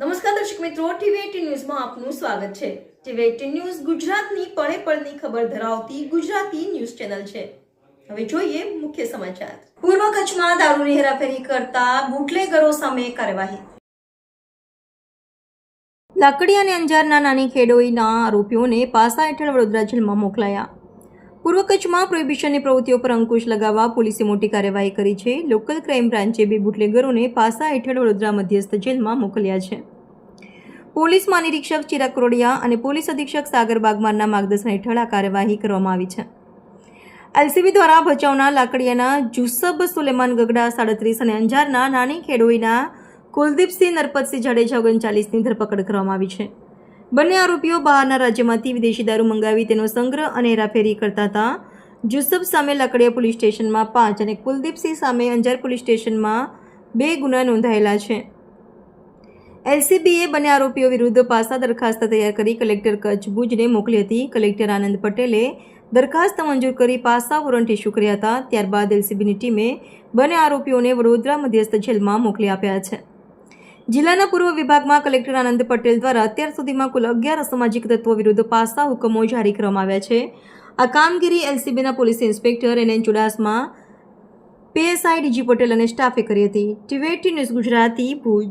નમસ્કાર દર્શક મિત્રો, ટીવી ન્યૂઝમાં આપનું સ્વાગત છે. ટીવી એટીન ન્યૂઝ ગુજરાતની પળે પળની ખબર ધરાવતી ગુજરાતી ન્યૂઝ ચેનલ છે. હવે જોઈએ મુખ્ય સમાચાર. પૂર્વ કચ્છમાં દારૂની હેરાફેરી કરતા બુટલેગરો સામે કાર્યવાહી. લાકડી અને અંજારના નાની ખેડોઈના આરોપીઓને પાસા હેઠળ વડોદરા જેલમાં મોકલાયા. પૂર્વ કચ્છમાં પ્રોહિબિશનની પ્રવૃત્તિઓ પર અંકુશ લગાવવા પોલીસે મોટી કાર્યવાહી કરી છે. લોકલ ક્રાઇમ બ્રાન્ચે બે બુટલેગરોને પાસા હેઠળ વડોદરા મધ્યસ્થ જેલમાં મોકલ્યા છે. પોલીસ મહાનિરીક્ષક ચિરાગ કરોડિયા અને પોલીસ અધિક્ષક સાગર બાગમારના માર્ગદર્શન હેઠળ આ કાર્યવાહી કરવામાં આવી છે. એલસીબી દ્વારા ભચાઉના લાકડીયાના જુસબ સુલેમાન ગગડા સાડત્રીસ અને અંજારના નાની ખેડોઈના કુલદીપસિંહ નરપતસિંહ જાડેજા ઓગણચાલીસની ધરપકડ કરવામાં આવી છે. બંને આરોપીઓ બહારના રાજ્યમાંથી વિદેશી દારૂ મંગાવી તેનો સંગ્રહ અને હેરાફેરી કરતા હતા. જુસબ સામે લાકડીયા પોલીસ સ્ટેશનમાં પાંચ અને કુલદીપસિંહ સામે અંજાર પોલીસ સ્ટેશનમાં બે ગુના નોંધાયેલા છે. એલસીબીએ બંને આરોપીઓ વિરુદ્ધ પાસા દરખાસ્ત તૈયાર કરી કલેક્ટર કચ્છ ભુજને મોકલી હતી. કલેક્ટર આનંદ પટેલે દરખાસ્ત મંજૂર કરી પાસા વોરંટ ઇસ્યુ કર્યા હતા. ત્યારબાદ એલસીબીની ટીમે બંને આરોપીઓને વડોદરા મધ્યસ્થ જેલમાં મોકલી આપ્યા છે. જિલ્લાના પૂર્વ વિભાગમાં કલેક્ટર આનંદ પટેલ દ્વારા અત્યાર સુધીમાં કુલ અગિયાર અસામાજિક તત્વો વિરુદ્ધ પાસા હુકમો જારી કરવામાં આવ્યા છે. આ કામગીરી એલસીબીના police inspector N N Chudasama, PSI DG Patel અને સ્ટાફે કરી હતી. ટીવેટી ન્યૂઝ ગુજરાતી, ભુજ.